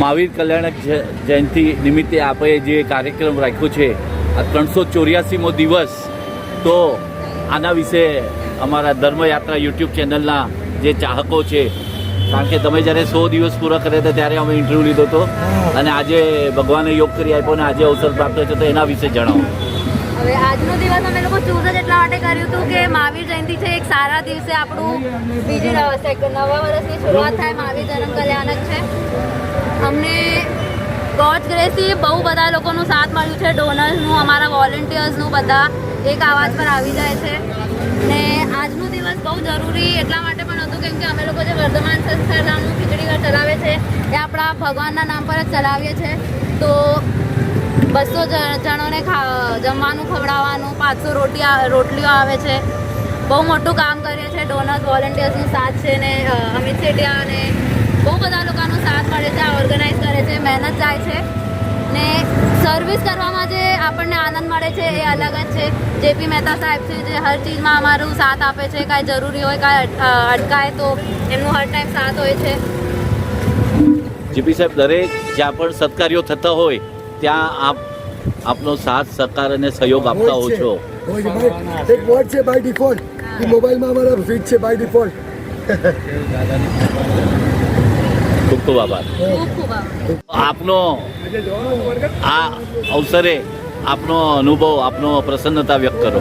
મહાવીર કલ્યાણક જયંતિ નિમિત્તે આપણે જે કાર્યક્રમ રાખ્યો છે, આ ત્રણસો ચોર્યાસીમો દિવસ, તો આના વિશે અમારા ધર્મયાત્રા યુટ્યુબ ચેનલના જે ચાહકો છે, કારણ કે તમે જ્યારે સો દિવસ પૂરા કર્યા હતા ત્યારે અમે ઇન્ટરવ્યૂ લીધો હતો, અને આજે ભગવાને યોગ કરી આપ્યો અને આજે અવસર પ્રાપ્ત થયો તો એના વિશે જણાવો. હવે આજનો દિવસ અમે લોકો ચૌદ જ કર્યું હતું કે મહાવીર જયંતિ છે, એક સારા દિવસે આપણું બીજી નવા વર્ષની શરૂઆત થાય, મહાવીર જન્મ કલ્યાણક છે. અમને ગોડ ગ્રેસથી બહુ બધા લોકોનું સાથ મળ્યું છે ડોનર્સનું અમારા વોલેન્ટિયર્સનું બધા એક આવાજ પર આવી જાય છે. ને આજનો દિવસ બહુ જરૂરી એટલા માટે પણ હતું, કેમ કે અમે લોકો જે વર્ધમાન સંસ્થા ધામનું ખીચડી ઘર ચલાવે છે, એ આપણા ભગવાનના નામ પર જ ચલાવીએ છીએ તો બસો જણોને ખા જમવાનું ખવડાવવાનું, પાંચસો રોટી રોટલીઓ આવે છે. બહુ મોટું કામ કરીએ છીએ. ડોનર્સ વોલેન્ટિયર્સનો સાથ છે ને અમિત સેઠિયા અને બહુ બધા લોકોનો સાથ મળે છે ઓર્ગેનાઇઝ કરે છે, મહેનત જાય છે. ને સર્વિસ કરવામાં જે આપણને આનંદ મળે છે એ અલગ જ છે. જેપી મહેતા સાહેબ છે, જે હર ચીજમાં અમારું સાથ આપે છે, કાંઈ જરૂરી હોય, કાંઈ અટકાય તો એમનું હર ટાઈમ સાથ હોય છે. જેપી સાહેબ દરેક જ્યાં પણ સત્કાર્યો થતા હોય ત્યાં આપ આપનો સાથ સહકાર અને સહયોગ આપતા હો છો. એક વોટ છે બાય ડિફોલ્ટ એ મોબાઈલમાં અમારા ફીટ છે બાય ડિફોલ્ટ ખૂબ ખૂબ આભાર. આપનો આ અવસરે આપનો અનુભવ આપનો પ્રસન્નતા વ્યક્ત કરો.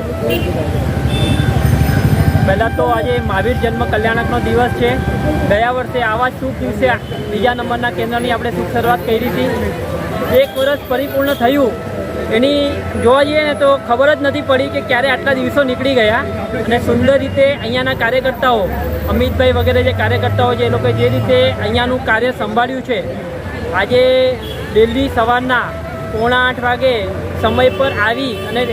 પહેલાં તો આજે મહાવીર જન્મ કલ્યાણકનો દિવસ છે. ગયા વર્ષે આવા જ શુભ દિવસે બીજા નંબરના કેન્દ્રની આપણે શુભ શરૂઆત કરી હતી. એક વર્ષ પરિપૂર્ણ થયું. એની જોવા જઈએ ને તો ખબર જ નથી પડી કે ક્યારે આટલા દિવસો નીકળી ગયા. અને સુંદર રીતે અહીંયાના કાર્યકર્તાઓ, અમિતભાઈ વગેરે જે કાર્યકર્તાઓ છે, એ લોકોએ જે રીતે અહીંયાનું કાર્ય સંભાળ્યું છે. આજે ડેલી સવારના પોણા આઠ વાગે સમય પર આવી અને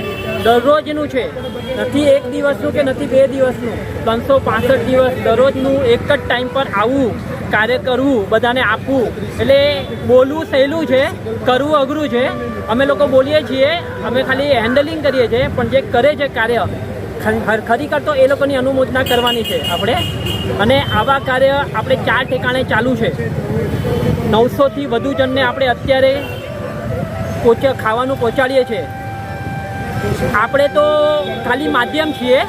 દરરોજનું છે. નથી એક દિવસનું કે નથી બે દિવસનું. ત્રણસો પાસઠ દિવસ દરરોજનું એક જ ટાઈમ પર આવવું કાર્ય કરવું, બધાને આપવું. એટલે બોલવું સહેલું છે, કરવું અઘરું છે. અમે લોકો બોલીએ છીએ, અમે ખાલી હેન્ડલિંગ કરીએ છીએ, પણ જે કરે છે કાર્ય, ખર- ખરેખર તો એ લોકોની અનુમોદના કરવાની છે આપણે. અને આવા કાર્ય આપણે ચાર ઠેકાણે ચાલુ છે. નવસોથી વધુ જણને આપણે અત્યારે પહોંચ ખાવાનું પહોંચાડીએ છીએ. આપણે તો ખાલી માધ્યમ છીએ.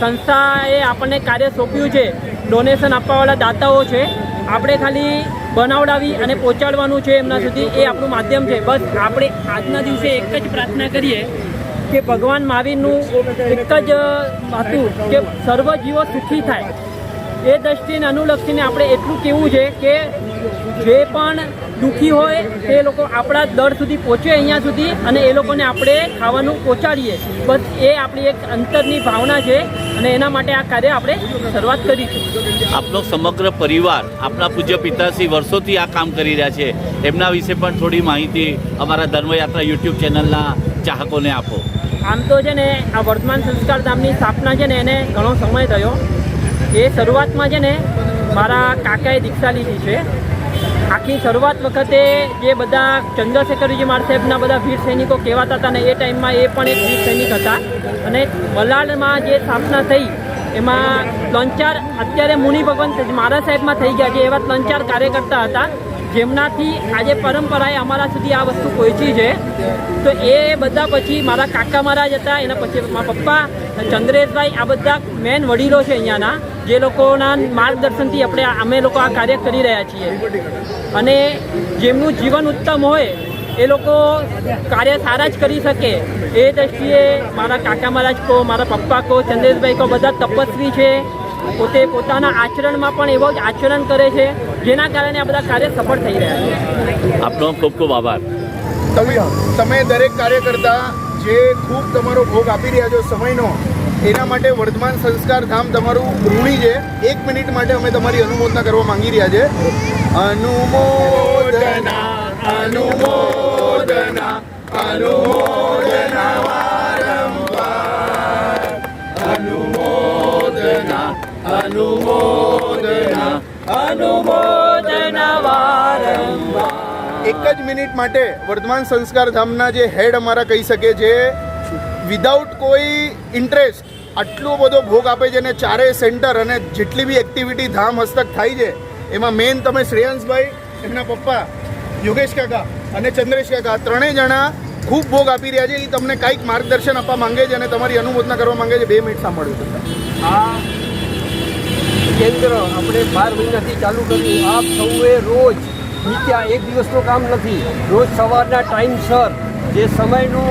સંસ્થાએ આપણને કાર્ય સોંપ્યું છે. ડોનેશન આપવાવાળા દાતાઓ છે. આપણે ખાલી બનાવડાવી અને પહોંચાડવાનું છે એમના સુધી એ આપણું માધ્યમ છે. બસ આપણે આજના દિવસે એક જ પ્રાર્થના કરીએ કે ભગવાન મહાવીરનું એક જ હતું કે સર્વ જીવો સુખી થાય. એ દ્રષ્ટિને અનુલક્ષીને આપણે એટલું કહેવું છે કે જે પણ દુઃખી હોય તે લોકો આપણા દર સુધી પહોંચે અહીંયા સુધી અને એ લોકોને આપણે ખાવાનું પહોંચાડીએ. બસ એ આપણી એક અંતરની ભાવના છે અને એના માટે આ કાર્ય આપણે શરૂઆત કરી છે. આપનો સમગ્ર પરિવાર આપણા પૂજ્ય પિતાશ્રી વર્ષોથી આ કામ કરી રહ્યા છે. એમના વિશે પણ થોડી માહિતી અમારા ધર્મયાત્રા યુટ્યુબ ચેનલના ચાહકોને આપો. આમ તો છે ને આ વર્તમાન સંસ્કાર ધામની સ્થાપના છે ને એને ઘણો સમય થયો. એ શરૂઆતમાં છે ને મારા કાકાએ દીક્ષા લીધી છે. આખી શરૂઆત વખતે જે બધા ચંદ્રશેખરજી માર સાહેબના બધા વીર સૈનિકો કહેવાતા હતા ને એ ટાઈમમાં એ પણ એક વીર સૈનિક હતા. અને વલાડમાં જે સ્થાપના થઈ, એમાં ત્રણ ચાર, અત્યારે મુનિ ભગવંત મારા સાહેબમાં થઈ ગયા છે એવા ત્રણ ચાર કાર્યકર્તા હતા. જેમનાથી આજે પરંપરાએ અમારા સુધી આ વસ્તુ પહોંચી છે. તો એ બધા પછી મારા કાકા મહારાજ હતા, એના પછી મારા પપ્પા, ચંદ્રેશભાઈ, આ બધા મેન વડીલો છે અહીંયાના. જે લોકોના માર્ગદર્શનથી આપણે અમે લોકો આ કાર્ય કરી રહ્યા છીએ. અને જેમનું જીવન ઉત્તમ હોય એ લોકો કાર્ય સારા જ કરી શકે. એ દ્રષ્ટિએ મારા કાકા મહારાજ કહો મારા પપ્પા કહો ચંદ્રેશભાઈ કહો બધા તપસ્વી છે. પોતે પોતાના આચરણમાં પણ એવો જ આચરણ કરે છે જેના કારણે આ બધા કાર્ય સફળ થઈ રહ્યા છે. આપનો ખૂબ ખૂબ આભાર. તમે તમે દરેક કાર્યકર્તા જે ખૂબ તમારો ભોગ આપી રહ્યા છો સમયનો એના માટે વર્ધમાન સંસ્કાર ધામ તમારું ઋણી છે. એક મિનિટ માટે અમે તમારી અનુમોદના કરવા માંગી રહ્યા છે. અનુમોદના અનુમોદના અનુમોદના વારંવાર. અનુમોદના અનુમોદના એક જ મિનિટ માટે વર્ધમાન સંસ્કાર ધામના જે હેડ અમારા કહી શકે છે વિધાઉટ કોઈ ઇન્ટરેસ્ટ આટલો બધો ભોગ આપે છે અને ચારેય સેન્ટર અને જેટલી બી એક્ટિવિટી ધામ હસ્તક થાય છે, એમાં મેઇન તમે શ્રેયાંશભાઈ, એમના પપ્પા, યોગેશ કાકા અને ચંદ્રેશ કાકા ત્રણેય જણા ખૂબ ભોગ આપી રહ્યા છે. એ તમને કાંઈક માર્ગદર્શન આપવા માંગે છે અને તમારી અનુમોદના કરવા માંગે છે. બે મિનિટ સાંભળ્યું આ કેન્દ્ર આપણે બાર મહિનાથી ચાલુ કર્યું. આપ સૌએ રોજ ત્યાં એક દિવસનું કામ નથી. રોજ સવારના ટાઈમસર જે સમયનું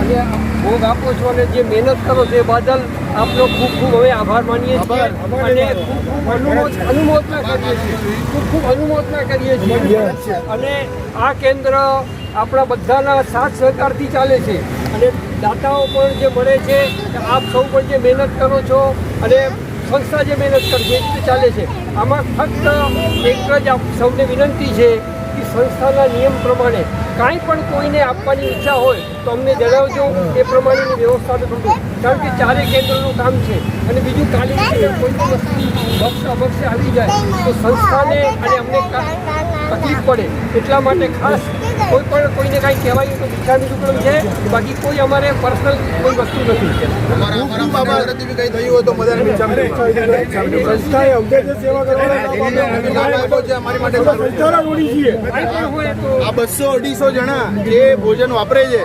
અને ભોગ આપો છો અને જે મહેનત કરો છો એ બદલ આપનો ખૂબ ખૂબ હવે આભાર માનીએ છીએ. અને ખૂબ ખૂબ અનુમોદ અનુમોદના કરીએ છીએ. ખૂબ ખૂબ અનુમોદના કરીએ છીએ. અને આ કેન્દ્ર આપણા બધાના સાથ સહકારથી ચાલે છે. અને દાતાઓ પણ જે મળે છે કે આપ સૌ પણ જે મહેનત કરો છો અને સંસ્થા જે મહેનત કરશે એ રીતે ચાલે છે. આમાં ફક્ત એક જ આપ સૌને વિનંતી છે કે સંસ્થાના નિયમ પ્રમાણે કાંઈ પણ કોઈને આપવાની ઈચ્છા હોય તો અમને જણાવજો એ પ્રમાણેની વ્યવસ્થા કરજો કારણ કે ચારે કેન્દ્રનું કામ છે અને બીજું કાલે કોઈ પણ વસ્તુ બક્ષ અબક્ષ આવી જાય તો સંસ્થાને અને અમને પડે. એટલા માટે ખાસ કોઈ પણ કોઈને કાંઈ કહેવાય તો ભિક્ષાની દુકાન છે. બાકી કોઈ અમારે પર્સનલ કોઈ વસ્તુ નથી. આ બસો અઢીસો જણા જે ભોજન વાપરે છે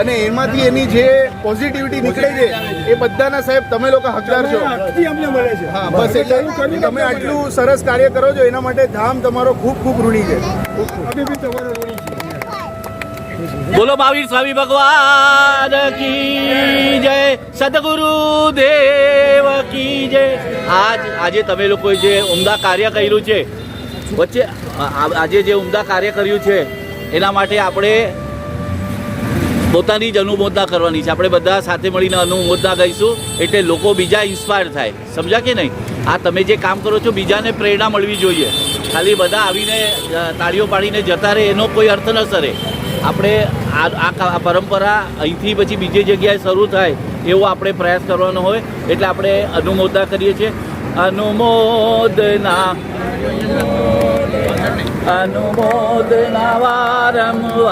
અને એમાંથી એની જે પોઝિટિવિટી નીકળે છે એ બધાના સાહેબ તમે લોકો હકદાર છો. અમને મળે છે. હા બસ એટલે તમે આટલું સરસ કાર્ય કરો છો એના માટે ધામ તમારો ખૂબ ખૂબ ઋણી છે. બોલો મહાવીર સ્વામી ભગવાન કી જય સદગુરુ દેવ કી જય. આજ આજે તમે લોકોએ જે ઉમદા કાર્ય કર્યું છે વચ્ચે આજે જે ઉમદા કાર્ય કર્યું છે એના માટે આપણે પોતાની જ અનુમોદના કરવાની છે. આપણે બધા સાથે મળીને અનુમોદના ગઈશું એટલે લોકો બીજા ઇન્સ્પાયર થાય. સમજ્યા કે નહીં? આ તમે જે કામ કરો છો, બીજાને પ્રેરણા મળવી જોઈએ. ખાલી બધા આવીને તાળીઓ પાડીને જતા રહે, એનો કોઈ અર્થ ન સરે. આપણે આ આ પરંપરા અહીંથી પછી બીજી જગ્યાએ શરૂ થાય એવો આપણે પ્રયાસ કરવાનો હોય એટલે આપણે અનુમોદના કરીએ છીએ. અનુમોદના અનુમોદના વારંવાર,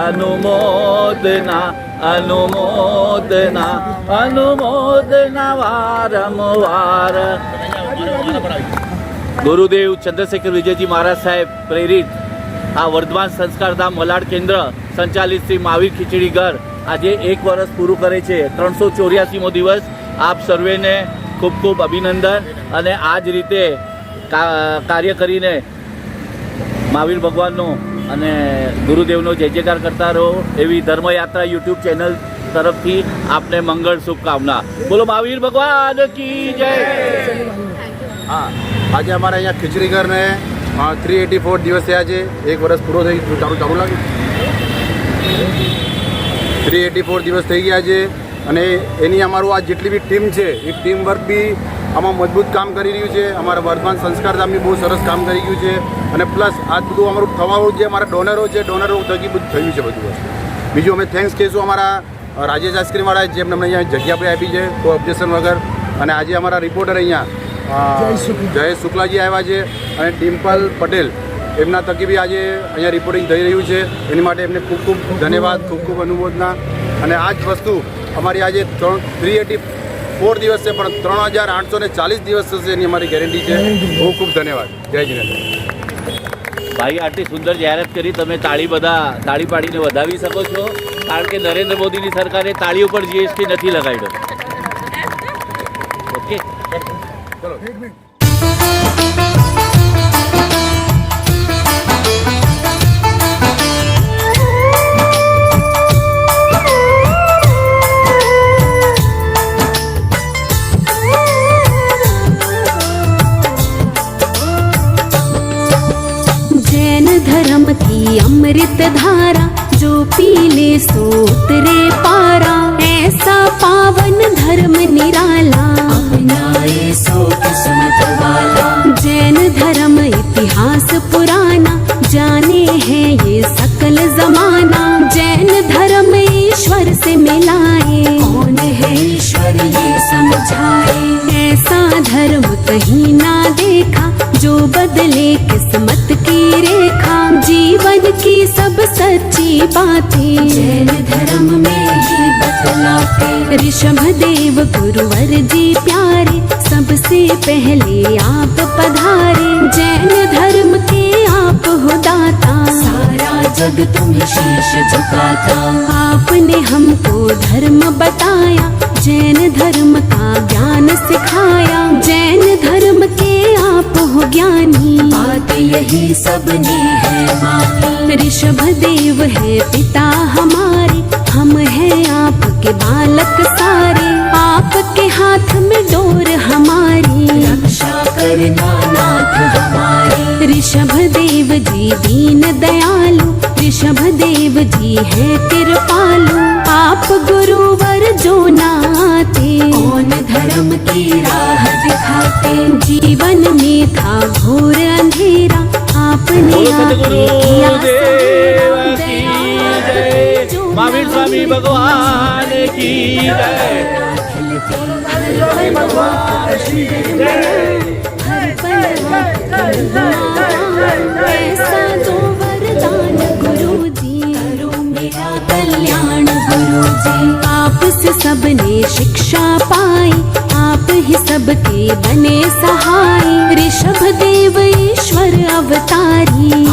અનુમોદના અનુમોદના અનુમોદના વારંવાર. ગુરુદેવ ચંદ્રશેખર વિજયજી મહારાજ સાહેબ પ્રેરિત આ વર્ધમાન સંસ્કારધામ મલાડ કેન્દ્ર સંચાલિત શ્રી મહાવીર ખીચડી ઘર આજે એક વર્ષ પૂરું કરે છે. ત્રણસો ચોર્યાસીમો દિવસ આપ સર્વેને ખૂબ ખૂબ અભિનંદન અને આ જ રીતે કાર્ય કરીને મહાવીર ભગવાનનો અને ગુરુદેવનો જય જયકાર કરતા રહો એવી ધર્મયાત્રા યુટ્યુબ ચેનલ તરફથી આપને મંગળ શુભકામના. બોલો મહાવીર ભગવાન કી જય! હા, આજે અમારે અહીંયા ખીચડી ઘરને થ્રી એટી ફોર દિવસ થયા છે. એક વર્ષ પૂરો થઈ ચાલુ ચાલુ લાગ્યું થ્રી એટી ફોર દિવસ થઈ ગયા છે. અને એની અમારું આ જેટલી બી ટીમ છે, એ ટીમ વર્ક બી આમાં મજબૂત કામ કરી રહ્યું છે. અમારા વર્ધમાન સંસ્કારધામની બહુ સરસ કામ કરી ગયું છે. અને પ્લસ આ બધું અમારું થવાનું જે અમારા ડોનરો છે ડોનરો થકી બધું થયું છે બધું બીજું અમે થેન્ક્સ કહીશું અમારા રાજેશ આઈસ્ક્રીમવાળા જેમને અમને અહીંયા જગ્યા પર આપી છે કોઈ ઓબ્જેક્શન વગર. અને આજે અમારા રિપોર્ટર અહીંયા જયેશ શુક્લાજી આવ્યા છે. અને ડિમ્પલ પટેલ એમના થકી બી આજે અહીંયા રિપોર્ટિંગ થઈ રહ્યું છે. એની માટે એમને ખૂબ ખૂબ ધન્યવાદ ખૂબ ખૂબ અનુમોદના. અને આ જ વસ્તુ અમારી આજે ત્રણ થ્રી એટી ફોર દિવસ છે પણ ત્રણ હજાર આઠસો ને ચાલીસ દિવસ થશે એની અમારી ગેરંટી છે. ખૂબ ખૂબ ધન્યવાદ. જય જીનેન્દ્ર. ભાઈ આટલી સુંદર જાહેરાત કરી તમે તાળી બધા તાળી પાડીને વધાવી શકો છો. કારણ કે નરેન્દ્ર મોદીની સરકારે તાળી ઉપર જીએસટી નથી લગાવ્યો ઓકે जैन की सब सच्ची बातें। जैन धर्म में ही बतलाते। ऋषभ देव गुरुवर जी प्यारे सबसे पहले आप पधारे। जैन धर्म के आप हो दाता सारा जग तुम्हें शीश झुकाता। आपने हमको धर्म बताया जैन धर्म का ज्ञान सिखाया। जैन धर्म के आप हो ज्ञानी। बात यही सबने है मानी ऋषभ देव है पिता हमारे हम हैं आपके बालक सारे आपके हाथ में डोर हमारी रक्षा करना नाथ हमारे ऋषभ देव जी दीन दयालु ऋषभ देव जी है कृपालु आप गुरुवर जो नाते कौन धर्म की राह दिखाते जीवन में था घोर अंधेरा आपने महावीर स्वामी भगवान की गुरु जी कल्याण गुरु जी आपसे सबने शिक्षा पाई आप ही सबके बने सहाय ऋषभ दे अवतारी।